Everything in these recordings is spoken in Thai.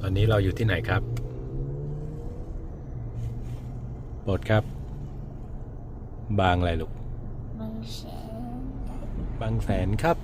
ตอนนี้เราอยู่ที่ไหนครับโปรดครับ บางอะไรลูก บางแสน บางแสนครับ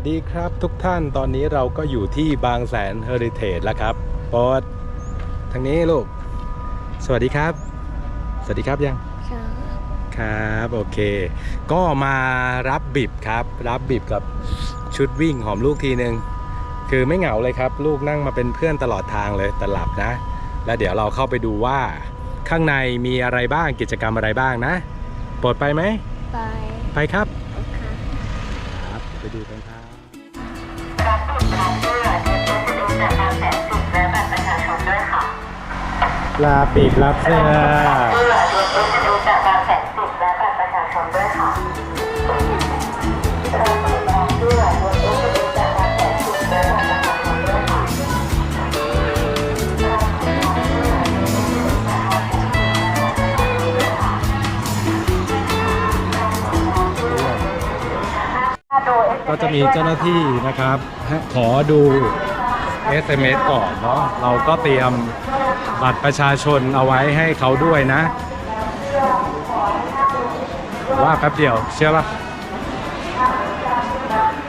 วัสดีครับทุกท่านตอนนี้เราก็อยู่ที่บางแสนเฮอริเทจแล้วครับโปรดทางนี้ลูก สวัสดีครับ สวัสดีครับยังครับครับโอเค ก็มารับบิบครับ รับบิบกับชุดวิ่งหอมลูกทีนึงคือไม่เหงาเลยครับ ลูกนั่งมาเป็นเพื่อนตลอดทางเลยแต่หลับนะ แล้วเดี๋ยวเราเข้าไปดูว่าข้างในมีอะไรบ้างกิจกรรมอะไรบ้างนะโปรดไปไหมไป ไปครับโอเคครับ ไปดูกันครับ ละบัตรประชาชนด้วยค่ะลาปีกรับเสื้อเสื้อ ก็จะมีเจ้าหน้าที่นะครับให้ขอดู SMS ก่อนเนาะเราก็เตรียมบัตรประชาชนเอาไว้ให้เขาด้วยนะ ว่าแป๊บเดียวเชื่อปะ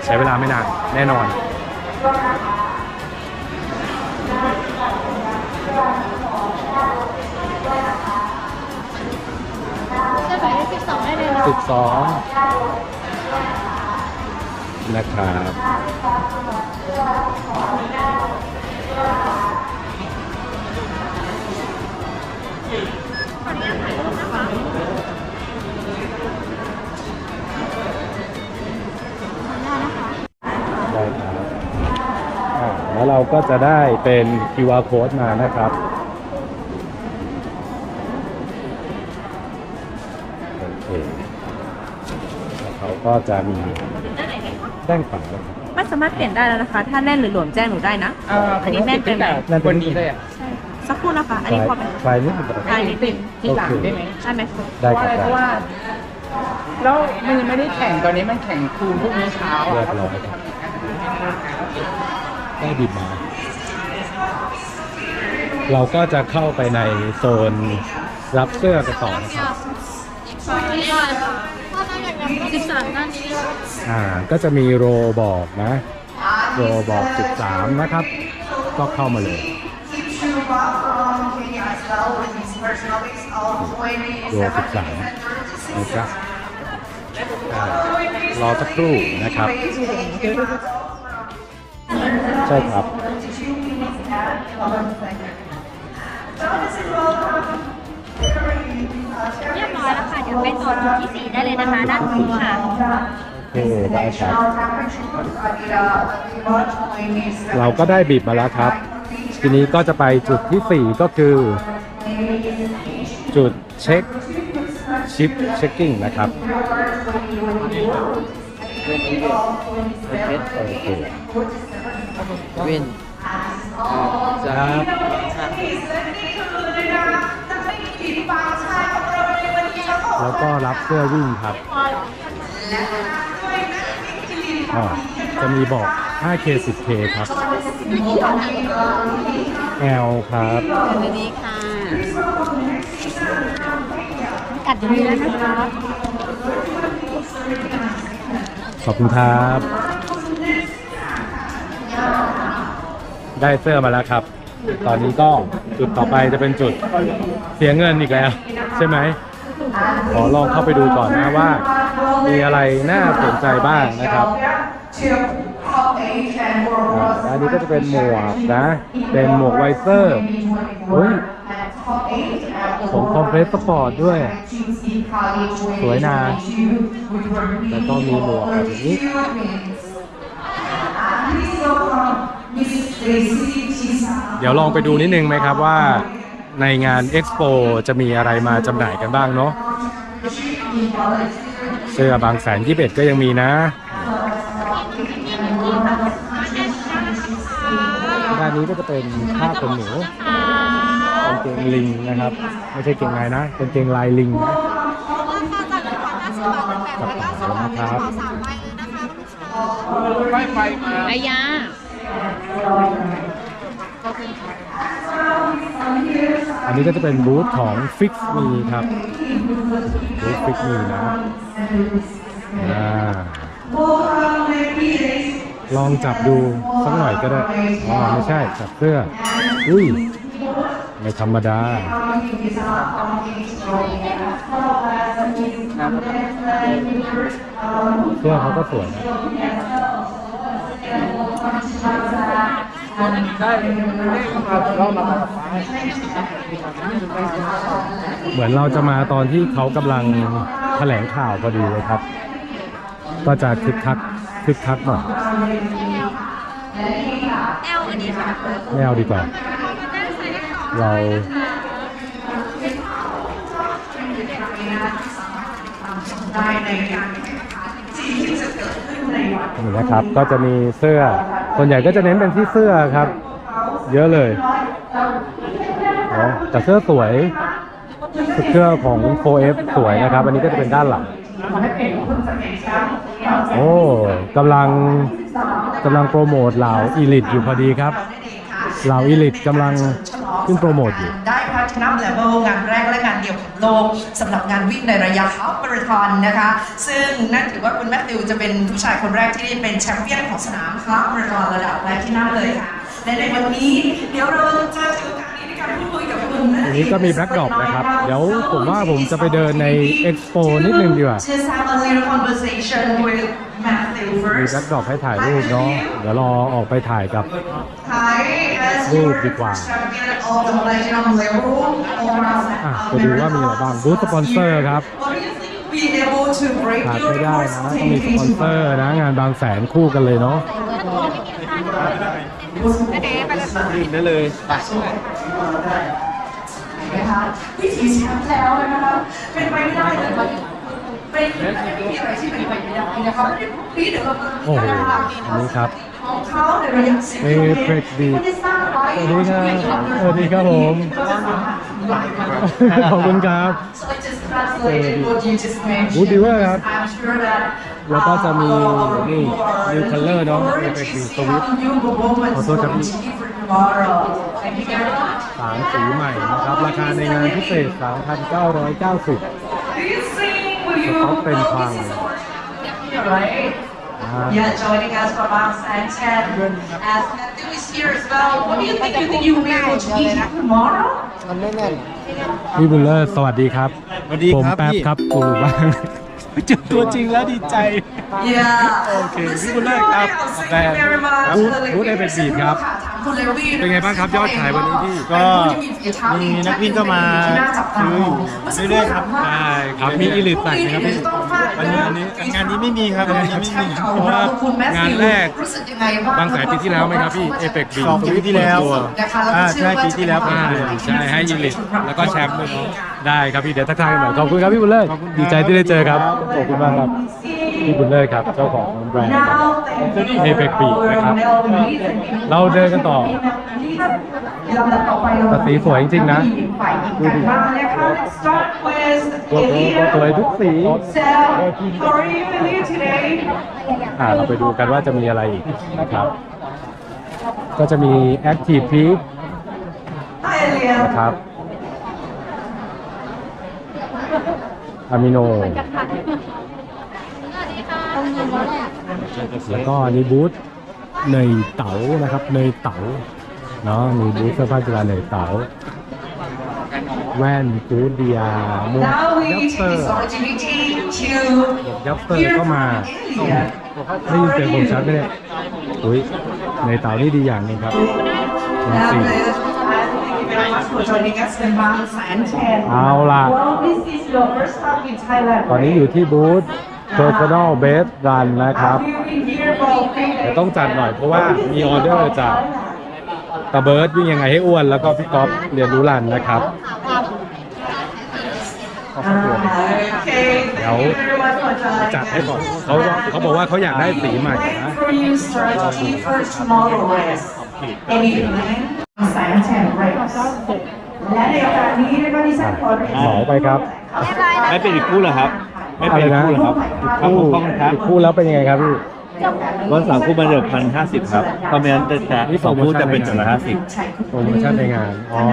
ใช้เวลาไม่นานแน่นอนจะไปที่สิบสองได้เลย12 นะครับได้ครับอ่าแล้วเราก็จะได้เป็น QR code มานะครับโอเคแล้วเขาก็จะมี จ้งฝังแล้วครับ ไม่สามารถเปลี่ยนได้แล้วนะคะ ถ้าแน่นหรือหลวมแจ้งหนูได้นะเอ่อผมว่าปิดตั้งแต่นนี้เลยอะใช่สักครู่นะคะอันนี้พอเป็นไฟนิดหนึ่นติดที่หลังได้ไหมได้ไหมคะเพราะอะไรเพราะว่าแล้วมันไม่ได้แข่งตอนนี้มันแข่งคูณพรุ่งนี้เช้าเรียบร้อยครับ ได้บิดมา เราก็จะเข้าไปในโซนรับเสื้อกันต่อนะครับ 13ด้านนี้อ่าก็จะมีโรบอกนะโรบอก 13 นะครับ ก็เข้ามาเลยโร13นะครับรอสักครู่นะครับ ใช่ครับ เรียบร้อยแล้วค่ะ เดี๋ยวไปต่อจุดที่สี่ได้เลยนะคะ ด้านนู้นค่ะ โอเคได้ครับ เราก็ได้บีบมาแล้วครับ ทีนี้ก็จะไปจุดที่4ก็คือ จุดเช็คชิปเช็คกิ้งนะครับ โอเคเว้นครับ แล้วก็รับเสื้อวิ่งครับอ่าจะมีบอก 5K 10K ครับ L ครับดีค่ะกัดอย่างนี้แล้วนะคะขอบคุณครับ ได้เสื้อมาแล้วครับ ตอนนี้ก็จุดต่อไปจะเป็นจุดเสียเงินอีกแล้ว ใช่ไหม ขอลองเข้าไปดูก่อนนะว่า มีอะไรน่าสนใจบ้างนะครับอันนี้ก็จะเป็นหมวกนะ เป็นหมวกไวเซอร์เฮ้ยผมคอมเพรสสปอร์ตด้วย สวยนะแล้วก็มีหมวกแบบนี้เดี๋ยวลองไปดูนิดนึงไหมครับว่า ในงานเอ็กซ์โปจะมีอะไรมาจำหน่ายกันบ้างเนาะเสื้อบางแสนยี่สิบก็ยังมีนะ ด้านนี้ก็จะเป็นผ้าขนหนูกางเกงลิงนะครับ ไม่ใช่เกงในนะเป็นเกงลายลิงนะกระเป๋านะครับไม่ไปมาอายา อันนี้ก็จะเป็นบูธของ Fix Me ครับบูธ Fix Me นะลองจับดูสักหน่อยก็ได้อ๋อไม่ใช่ จับเสื้อ อุ้ย ไม่ธรรมดา เสื้อเขาก็สวยนะ เหมือนเราจะมาตอนที่เขากำลังแถลงข่าวพอดีเลยครับ ก็จะคึกคักคึกคักหน่อยแอลอันนี้ค่ะไม่เอาดีกว่า เรานี่นะครับ ก็จะมีเสื้อ ส่วนใหญ่ก็จะเน้นเป็นที่เสื้อครับ เยอะเลยอ๋อแต่เสื้อสวยเสื้อของ 4F สวยนะครับ อันนี้ก็จะเป็นด้านหลังโอ้กำลังกำลังโปรโมทเหล่าอีลิทอยู่พอดีครับเหล่าอีลิทกำลังขึ้นโปรโมทอยู่ ได้แพลตินัมเลเวลงานแรกและงานเดียวของโลกสำหรับงานวิ่งในระยะฮาล์ฟมาราธอนนะคะ ซึ่งนั่นถือว่าคุณแมทธิวจะเป็นผู้ชายคนแรกที่ได้เป็นแชมป์เปี้ยนของสนามฮาล์ฟมาราธอนระดับแพลตินัมเลยค่ะและในวันนี้เดี๋ยวเราจะถือโอกาสนี้ในการพูดคุยกับคุณอันนี้ก็มีแบล็กดรอปนะครับ เดี๋ยวผมว่าผมจะไปเดินในเอ็กซ์โปนิดนึงดีกว่า Just have a little conversation with Matthew มี first แบล็กดรอปให้ถ่ายรูปเนาะเดี๋ยวรอออกไปถ่ายกับ Hi as รูป your ดีกว่า champion of the platinum level all อะไปดูว่ามีอะไรบ้างบูธสปอนเซอร์ครับ What do you think being able to break ขาด your ไม่ได้ records นะต้องมีสปอนเซอร์นะงานบางแสนคู่กันเลยเนาะได้เลยไปนะคะวิถีแชมป์แล้วนะคะเป็นไปไม่ได้เลยเป็นไม่มีอะไรที่เป็นไปไม่ได้นะคะพี่เดี๋ยวเราโอ้โหอันนี้ครับของเขาในระยะสิบเอเฟกดี สวัสดีครับ สวัสดีครับผม ขอบคุณครับ บูดีเวอร์ครับ แล้วก็จะมีนี่ New Color เนอะ Effect Beat Switch ขอโทษครับพี่สามสีใหม่นะครับ ราคาในงานพิเศษ 3,990สต็อกเป็นพัง Yeah, joining us from us and Ted. As Matthew is here as well, what do you think? You think you will be able to meet him tomorrow? มันไม่แน่น พี่บุลเลอร์สวัสดีครับสวัสดีผมครับแป๊บพี่ ครับกูบ้าง เจอตัวจริงแล้วดีใจ Yeah. โอเคพี่บุญเลิศครับ Thank you very much. บูธบูธได้เป็นบีบครับคุณเลวี่เป็นไงบ้างครับยอดขายวันนี้พี่ก็มีนักวิ่งก็มาซื้ออยู่เรื่อยๆครับได้ครับมีอีลิตแต่งไหมครับพี่อันนี้อันนี้งานนี้ไม่มีครับงานนี้ไม่มีเพราะว่างานแรกรู้สึกยังไงบ้างบางแสนปีที่แล้วไหมครับพี่เอเ c กบีสองปีที่แล้วนะคะแล้วก็อ่าเชื่อใช่ว่าปีที่แล้วอ่าเปิดตัวใช่ให้อีลิตแล้วก็แชมป์ด้วยเนาะได้ครับพี่เดี๋ยวทักทายกันหน่อยขอบคุณครับพี่บุญเลิศขอบคุณครับดีใจที่ได้เจอครับขอบคุณมากครับพี่บุญเลิศครับเจ้าของแบรนด์ ครับเอเ c กบีนะครับ เราเดินกันต่อลำดับต่อไปเราแต่สีสวยจริงๆนะฝ่ายหญิงกันบ้างนะคะ Let's start with ตัวโตัวสวยทุกสี So, how are you feeling today? อ่าเราไปดูกันว่าจะมีอะไรอีกนะครับ ก็จะมี Active Peak Hi, Elia. นะครับอะมิโน แล้วก็อันนี้บูธเนยเต๋านะครับเนยเต๋าเนาะมีบูธเสื้อผ้ากีฬาเนยเต๋าแว่นกูดเดียหมวก Now we ยับ take เตอร์ this opportunity หมว to กยับเตอร์ hear ก็มา from Elia. ได้ยินเสียงผมชัดไหมเนี่ยอุ้ยในเต๋านี่ดีอย่างหนึงครับเป็น Now, สี Liz, thank you very much for joining us in Bang San Chen เอาล่ะ Well this is your first time in Thailand ตอนนี้อยู่ที่บูธ Personal Best Run นะครับ Have you been here for three แต่ days ต้องจัดหน่อยเพราะว่ามีออเดอร์จากตะเบิร์ดวิ่งยังไงให้อ้วน แล้วก็พี่ก๊อฟเรียนรู้รันนะครับก็ขอบคุณ Okay, thank you very much for joining จัดให้ก่อนเขาเขาบอกว่าเขาอยากได้สีใหม่ Wait นะ for you strategy for tomorrow race Any plan แสนแชน race และในโอกาสนี้นะคะที่ฉันขอเรียนเหมาไปครับไม่เป็นอีกคู่เหรอครับ ไม่อะเป็นไรอีกนะ คู่เหรอครับครับคู่ขอบคุณครับอีกคู่แล้วเป็นยังไงครับพี่ วันสามคู่มาเดือพันห้าสิบครับเพราะไม่งั้นแต่สองคู่จะเป็นจุดละห้าสิบโปรโมชั่นในงาน อ๋อ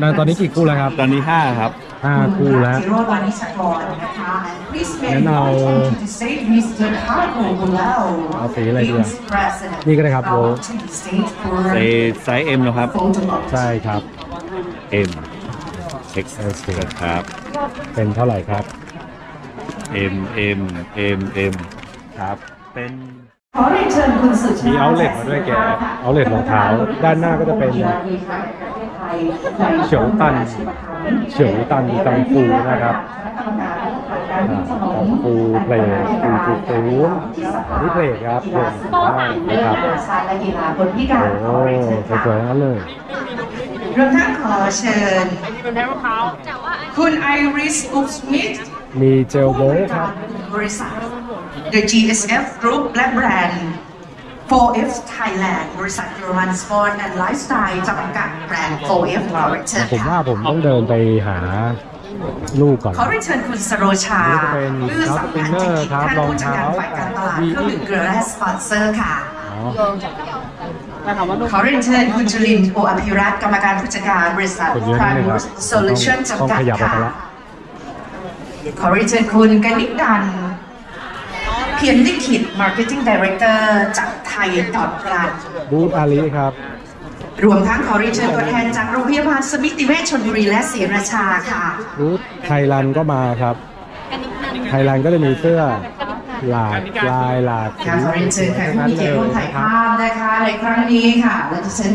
นั่นตอนนี้กี่คู่แล้วครับตอนนี้ห้าครับ ห้าคู่แล้วจิโรวานิชกรนะคะ Please งั้นเอา welcome to the stage Mr. Carlo Bulao เอาสีอะไรดีอะ Vice President นี่ก็ได้ครับโบ Welcome to the stage for ไซส์ไซส์เอ็มนะครับ photo op. ใช่ครับเอ็มเอ็กซ์โอเคครับ เป็นเท่าไหร่ครับ เอ็มเอ็มเอ็มเอ็มครับเป็นขอเรียนเชิญคุณสุชามีติเอาเล็ตมาด้วยแกเอาเล็ตรองเท้า ด้านหน้าก็จะเป็นเฉียวตันเฉียวตันกังฟูนะครับอ่ากังฟูเพลงฟูฟูฟูนี่เพลงครับเพลงได้นะครับชาติและกีฬาคนพิการโอ้สวยๆทั้งนั้นเลยรวมทั้งขอเชิญ คุณไอริสบุ๊กสมิธ มีเจลโบทครับ บริษัท The GSF Group และแบรนด์ 4F Thailand บริษัท Roman Sport and Lifestyle จำกัดแบรนด์ 4F ขอเรียนเชิญผมว่าค่ะผมต้องเดินไปหาลูกก่อน ขอเรียนเชิญคุณสโรชานี่จะเป็นลื่อสัมพันธ์จิตครับท่านรองผู้จัดเท้าการฝ่ายการตลาดเครื่องดื่มเกลือและสปอนเซอร์ค่ะอ๋อขอเรียนเชิญคุณจุลินทร์โออภิรัตน์กรรมการผู้จัดการบริษัท คนเยอะนิดนึงครับ Primus Solution ต้องจำกัดขยับออกค่ะไปละ ขอเรียนเชิญคุณกนิกดันเพียรลิขิต Marketing Director จากไทยดอทรันบูธอาลีครับ รวมทั้งขอเรียนเชิญตัวแทนจากโรงพยาบาลสมิติเวชชลบุรีและศรีราชาค่ะบูธไทยรันก็มาครับ ไทยรันก็จะมีเสื้อหลากลายหลากสีค่ะขอเรียนเชิญแขกผู้นั้นมีเกีเลยรติร่วมถ่ายนะครับภาพนะคะในครั้งนี้ค่ะและดิฉัน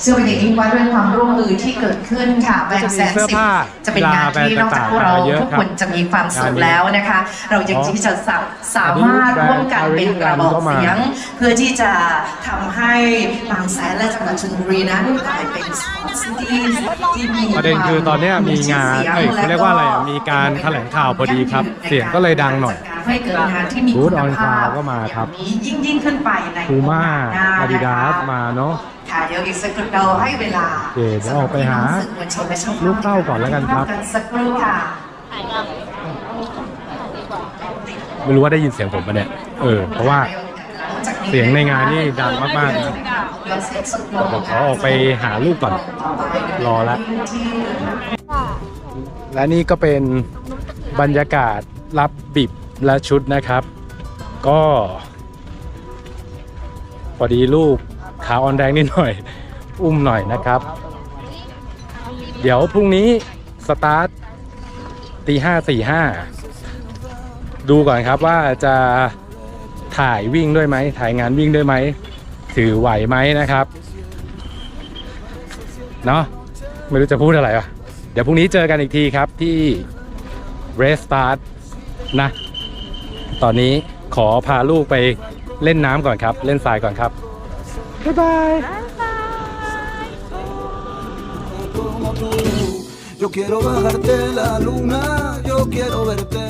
เชื่อเป็นอย่างยิ่งว่าด้วยความร่วมมือที่เกิดขึ้นค่ะแบรนด์แสนสิบจะเป็นงานที่นอกจากพวกเราทุกคนจะมีความสุขแล้วนะคะ เรายังที่จะสาสามารถร่วมกันเป็นกระบอกเสียง เพื่อที่จะทำให้บางแสนและจังหวัดชลบุรีนั้นกลายเป็นสปอร์ตซิตี้ที่มีประเด็นคือตอนเนี้ยมีงานเอ้ยเขาเรียกว่าอะไรอะมีการแถลงข่าวพอดีครับ เสียงก็เลยดังหน่อย ให้เกิดงานที่มีบูคุธณ on ภาพ cloud ก็มาครับ อย่างนี้ยิ่งยิ่งขึ้นไปในคูม่าโอกสหน้อาดิดาสนะคะมาเนาะ ค่ะเดี๋ยวอีกสักครู่เราให้เวลาโอเคเดี๋ยวออกไปหาสำรับพี่น้องสื่อมวลชนและช่องลูกเต้าก่อนแล้วกันครับ กันสักครู่ค่ะ ไม่รู้ว่าได้ยินเสียงผมปะเนี่ย เออ เพราะว่า เสียงในงานนี่ดังมากๆนะเดี๋ยวขอออกไปหาลูกก่อน รอละ และนี่ก็เป็นบรรยากาศรับบิบ และชุดนะครับ ก็พอดีลูกขาอ่อนแรงนิดหน่อย อุ้มหน่อยนะครับ เดี๋ยวพรุ่งนี้สตาร์ทตีห้าสี่ห้าดูก่อนครับว่าจะถ่ายวิ่งด้วยไหมถ่ายงานวิ่งด้วยไหมถือไหวไหมนะครับเนาะไม่รู้จะพูดอะไรอะ เดี๋ยวพรุ่งนี้เจอกันอีกทีครับที่ r e Start นะ ตอนนี้ขอพาลูกไปเล่นน้ำก่อนครับ เล่นทรายก่อนครับ บ๊ายบาย Yo quiero bajarte la luna, yo quiero verte